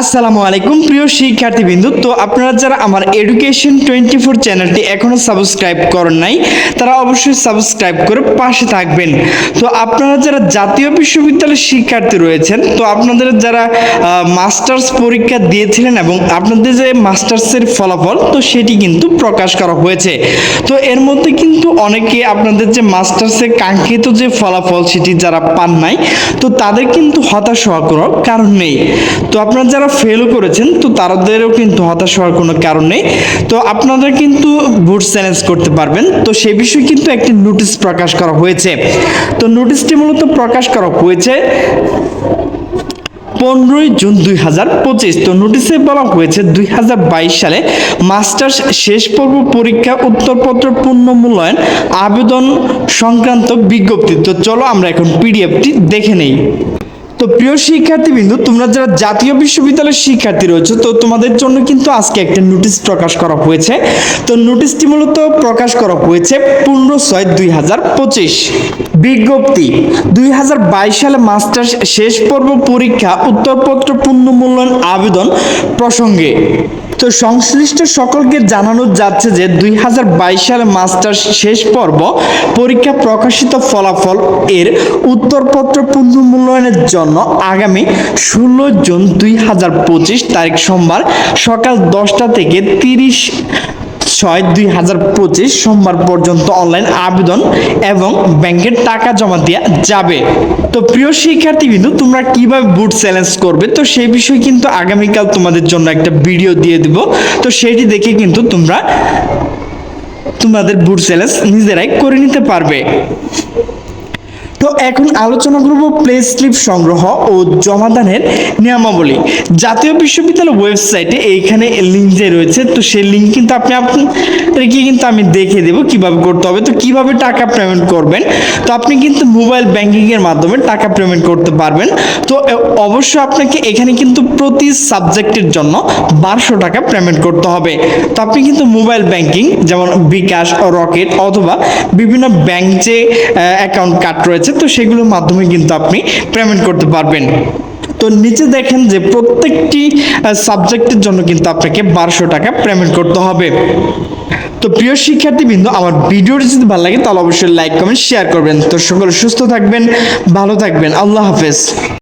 আসসালামু আলাইকুম, প্রিয় শিক্ষার্থীবৃন্দু। তো আপনারা যারা আমার এডুকেশন টোয়েন্টি ফোর চ্যানেলটি এখনও সাবস্ক্রাইব করেন নাই, তারা অবশ্যই সাবস্ক্রাইব করে পাশে থাকবেন। তো আপনারা যারা জাতীয় বিশ্ববিদ্যালয়ের শিক্ষার্থী রয়েছেন, তো আপনাদের যারা মাস্টার্স পরীক্ষা দিয়েছিলেন এবং আপনাদের যে মাস্টার্সের ফলাফল, তো সেটি কিন্তু প্রকাশ করা হয়েছে। তো এর মধ্যে কিন্তু অনেকে আপনাদের যে মাস্টার্সের কাঙ্ক্ষিত যে ফলাফল, সেটি যারা পান নাই তো তাদের কিন্তু হতাশ হওয়ার কোনো কারণ নেই। তো আপনারা যারা ফেল করেছেন, তো তাদেরও কিন্তু হতাশ হওয়ার কোনো কারণ নেই। তো আপনারা কিন্তু বুট চ্যালেঞ্জ করতে পারবেন। তো সেই বিষয়ে কিন্তু একটি নোটিশ প্রকাশ করা হয়েছে। তো নোটিশটি মূলত প্রকাশ করা হয়েছে পনেরোই জুন দুই হাজার পঁচিশ, তো নোটিশে বলা হয়েছে দুই হাজার বাইশ সালে মাস্টার্স শেষ পর্ব পরীক্ষা উত্তরপত্র পূর্ণ মূল্যায়ন, আবেদন সংক্রান্ত বিজ্ঞপ্তি। তো চলো আমরা এখন পিডিএফটি দেখে নেই। তো প্রিয় শিক্ষার্থীবৃন্দু, তোমরা যারা জাতীয় বিশ্ববিদ্যালয়ের শিক্ষার্থী রয়েছে, তো তোমাদের জন্য কিন্তু আজকে একটা নোটিশ প্রকাশ করা হয়েছে। তো নোটিশটি মূলত প্রকাশ করা হয়েছে পনেরো ছয় দুই হাজার পঁচিশ। বিজ্ঞপ্তি, দুই হাজার বাইশ সালে মাস্টার্স শেষ পর্ব পরীক্ষা, উত্তরপত্র পূর্ণ মূল্যায়ন আবেদন প্রসঙ্গে। তো সংশ্লিষ্ট সকলকে জানানো যাচ্ছে যে দুই হাজার বাইশ সালের মাস্টার্স শেষ পর্ব পরীক্ষা প্রকাশিত ফলাফল এর উত্তরপত্র পুনর্মূল্যায়নের জন্য আগামী ষোলো জুন দুই হাজার পঁচিশ তারিখ সোমবার সকাল দশটা থেকে তিরিশ ছয় দুই হাজার পঁচিশ সোমবার পর্যন্ত অনলাইন আবেদন এবং ব্যাংকের টাকা জমা দেওয়া যাবে। তো প্রিয় শিক্ষার্থী বিন্দু, তোমরা কীভাবে বুট চ্যালেঞ্জ করবে? তো সেই বিষয়ে কিন্তু আগামীকাল তোমাদের জন্য একটা ভিডিও দিয়ে দিব। তো সেটি দেখে কিন্তু তোমরা, তোমাদের বুট চ্যালেঞ্জ নিজেরাই করে নিতে পারবে। তো এখন আলোচনা করব প্লে স্লিপ সংগ্রহ ও জমাদানের নিয়মাবলী। জাতীয় বিশ্ববিদ্যালয় ওয়েবসাইটে এইখানে লিঙ্ক যে রয়েছে, তো সেই লিঙ্ক কিন্তু আপনি আপনাদেরকে কিন্তু আমি দেখিয়ে দেবো কীভাবে করতে হবে। তো কীভাবে টাকা পেমেন্ট করবেন? তো আপনি কিন্তু মোবাইল ব্যাংকিংয়ের মাধ্যমে টাকা পেমেন্ট করতে পারবেন। তো অবশ্যই আপনাকে এখানে কিন্তু প্রতি সাবজেক্টের জন্য বারোশো টাকা পেমেন্ট করতে হবে। তো আপনি কিন্তু মোবাইল ব্যাংকিং যেমন বিকাশ, রকেট, অথবা বিভিন্ন ব্যাংক যে অ্যাকাউন্ট কার্ড রয়েছে তো সেগুলোর মাধ্যমে কিন্তু আপনি পেমেন্ট করতে পারবেন। তো নিচে দেখেন যে প্রত্যেকটি সাবজেক্টের জন্য কিন্তু আপনাকে বারোশো টাকা পেমেন্ট করতে হবে। তো প্রিয় শিক্ষার্থীবৃন্দ, আমার ভিডিওটি যদি ভালো লাগে, তাহলে অবশ্যই লাইক কমেন্ট শেয়ার করবেন। তো সকলে সুস্থ থাকবেন, ভালো থাকবেন। আল্লাহ হাফেজ।